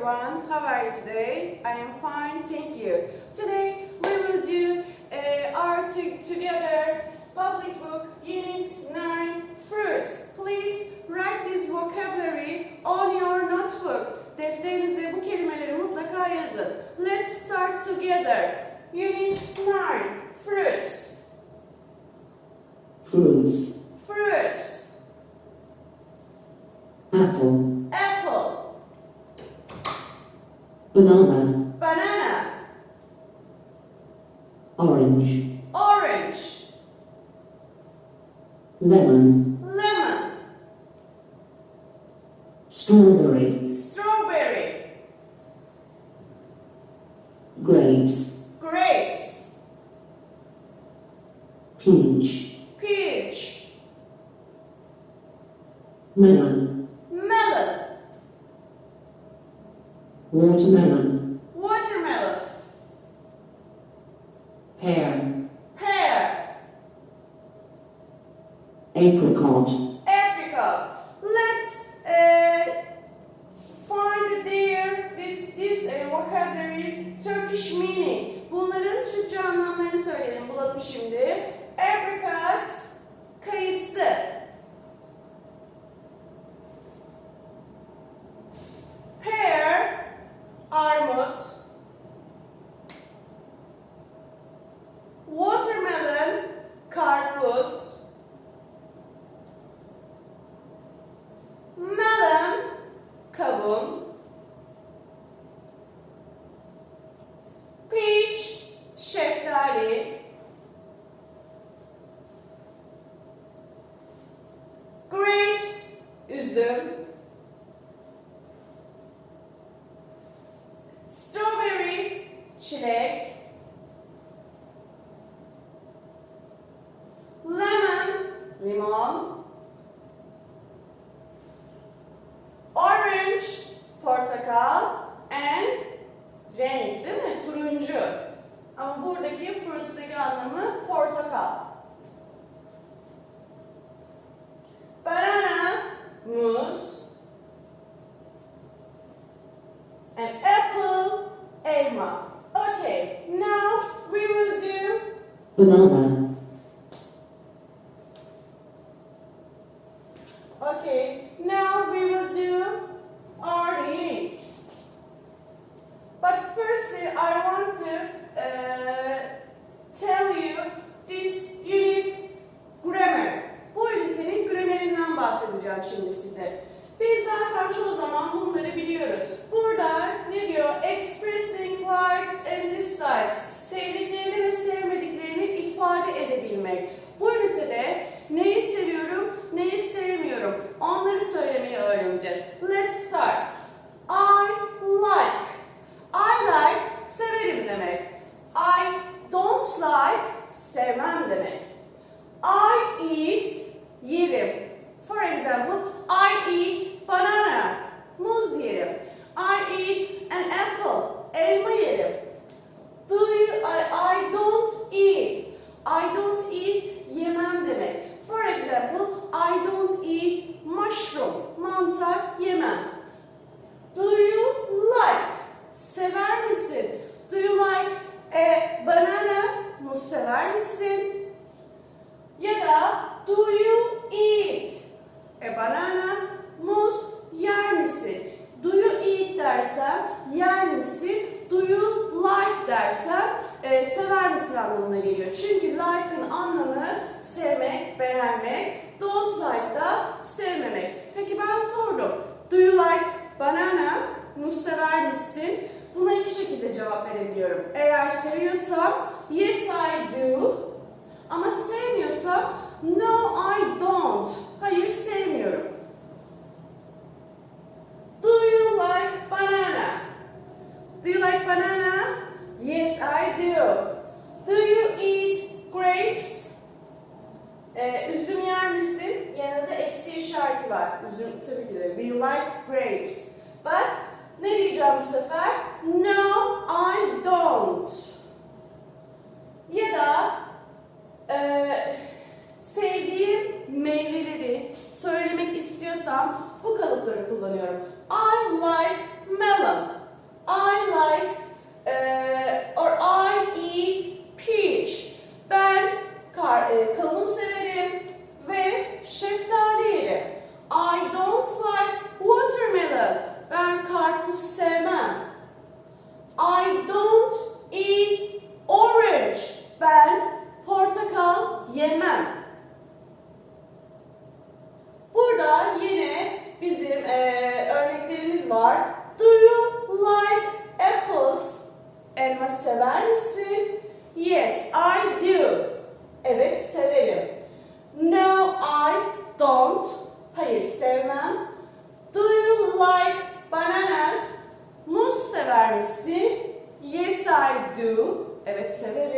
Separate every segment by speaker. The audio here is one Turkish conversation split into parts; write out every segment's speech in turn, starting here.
Speaker 1: everyone. How are you today? I am fine, thank you. Today we will do uh, our together public book unit 9 fruits. Please write this vocabulary on your notebook. Defterinize bu kelimeleri mutlaka yazın. Let's start together. Unit 9 fruits.
Speaker 2: Fruits.
Speaker 1: Fruits.
Speaker 2: Apple. Banana.
Speaker 1: Banana.
Speaker 2: Orange.
Speaker 1: Orange.
Speaker 2: Lemon. Watermelon.
Speaker 1: Watermelon.
Speaker 2: Pear.
Speaker 1: Pear.
Speaker 2: Apricot.
Speaker 1: deserve banana. Okay, now we will do our unit. But firstly, I want to uh, tell you this unit grammar. Bu ünitenin gramerinden bahsedeceğim şimdi size. Biz zaten çoğu zaman bunları biliyoruz. No, I don't. Are you? seven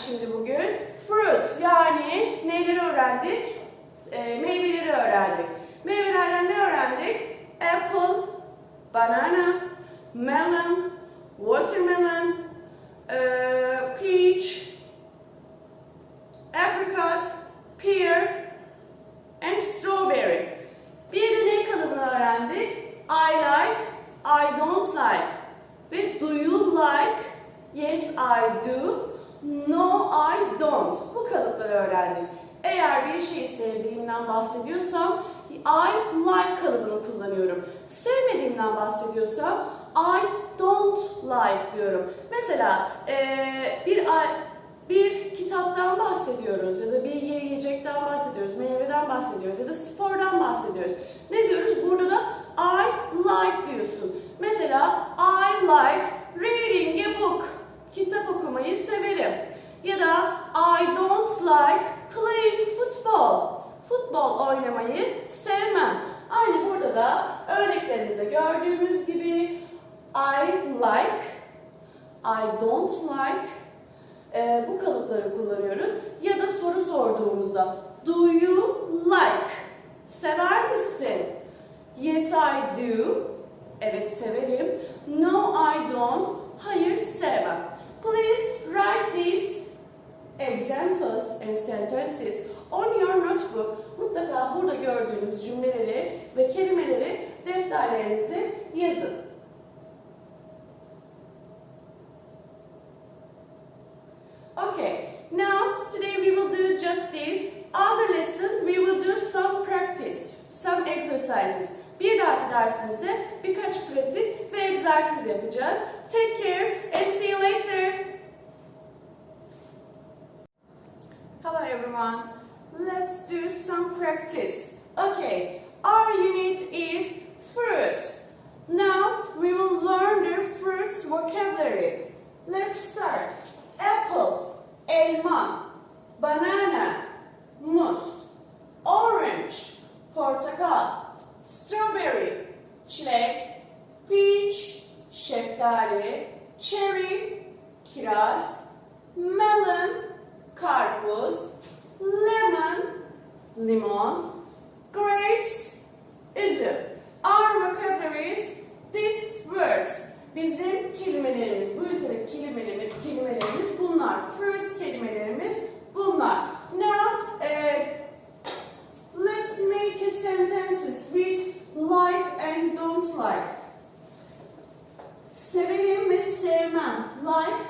Speaker 1: şimdi bugün? Fruits yani neleri öğrendik? E, meyveleri öğrendik. Meyvelerden ne öğrendik? Apple, banana, melon, watermelon, e, peach, apricot, pear, and strawberry. Bir de ne kalıbını öğrendik? I like, I don't like. Ve do you like? Yes, I do. No, I don't. Bu kalıpları öğrendik. Eğer bir şeyi sevdiğimden bahsediyorsam I like kalıbını kullanıyorum. Sevmediğimden bahsediyorsam I don't like diyorum. Mesela eee, bir bir kitaptan bahsediyoruz ya da bir yiyecekten bahsediyoruz, meyveden bahsediyoruz ya da spordan bahsediyoruz. Ne diyoruz? Burada da I like diyorsun. Mesela I like reading a book. Kitap okumayı severim. Ya da I don't like playing football. Futbol oynamayı sevmem. Aynı burada da örneklerimizde gördüğümüz gibi I like, I don't like, ee, bu kalıpları kullanıyoruz. Ya da soru sorduğumuzda Do you like? Sever misin? Yes I do. Evet severim. No I don't. Hayır sevmem. Please write these examples and sentences on your notebook. Mutlaka burada gördüğünüz cümleleri ve kelimeleri defterlerinize yazın. Okay, now today we will do just this. Other lesson we will do some practice, some exercises. Bir dahaki dersimizde birkaç pratik ve egzersiz yapacağız. Take care and see you later. Hello everyone. Let's do some practice. Okay, our unit is fruits. Now we will learn the fruits vocabulary. Let's start. Apple, elma, banana, muz, orange, portakal, strawberry, çilek, peach, şeftali, cherry, kiraz, melon, karpuz, lemon, limon, grapes, üzüm. Our vocabulary is these words. Bizim kelimelerimiz, bu ülkedeki kelimelerimiz, kelimelerimiz bunlar. Fruits kelimelerimiz bunlar. Now, eh, let's make sentences with like and don't like.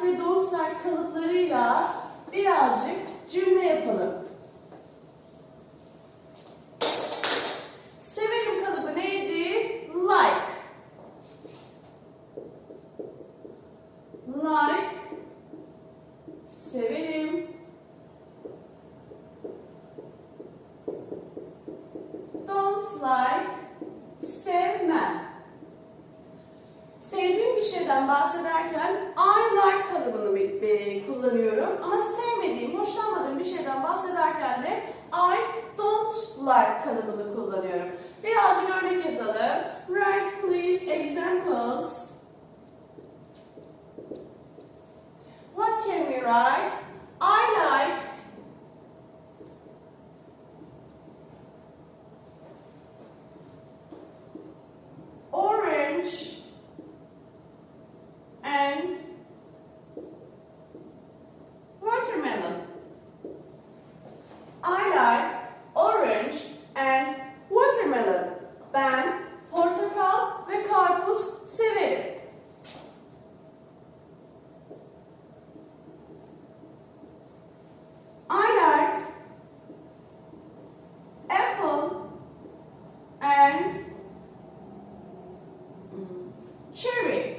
Speaker 1: Like ve like kalıplarıyla birazcık cümle yapalım. Severim kalıbı neydi? Like. Like. Severim. Don't like. Sevmem. Sevdiğim bir şeyden bahsederken I like kalıbını bir- bir kullanıyorum. Ama sevmediğim, hoşlanmadığım bir şeyden bahsederken de I don't like kalıbını kullanıyorum. Birazcık örnek yazalım. Write please examples. What can we write? cherry.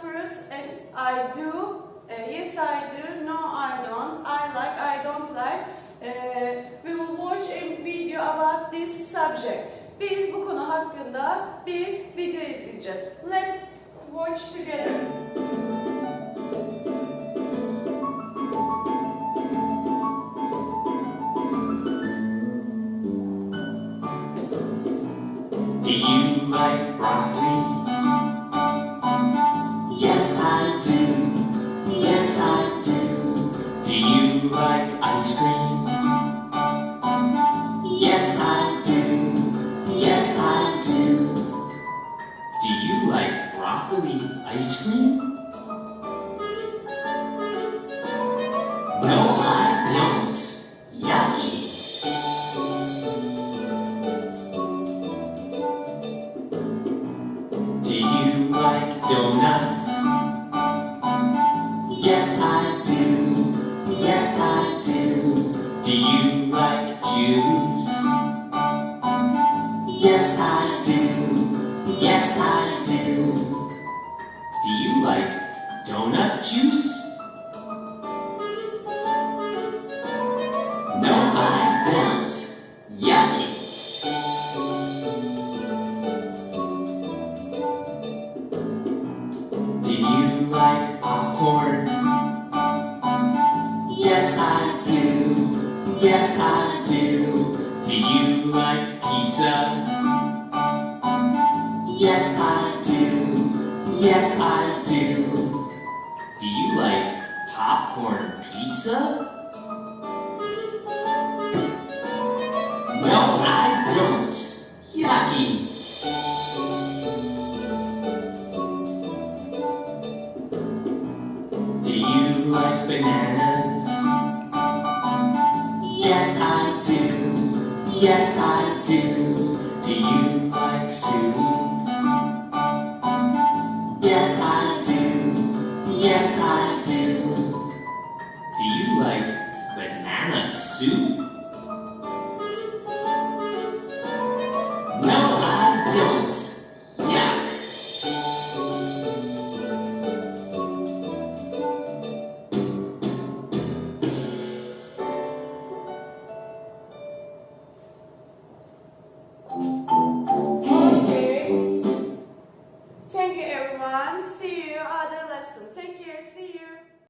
Speaker 1: Fruits and I do, uh, yes I do, no I don't, I like, I don't like. Uh, we will watch a video about this subject. Biz bu konu hakkında bir video izleyeceğiz. Let's watch together.
Speaker 3: Do you like broccoli? Yes, I do. Yes, I do. Do you like ice cream? Yes, I do. Yes, I do. I don't. Yucky. Do you like bananas? Yes, I do. Yes, I do. Do you like soup? Yes, I do. Yes, I do. Do you like banana soup?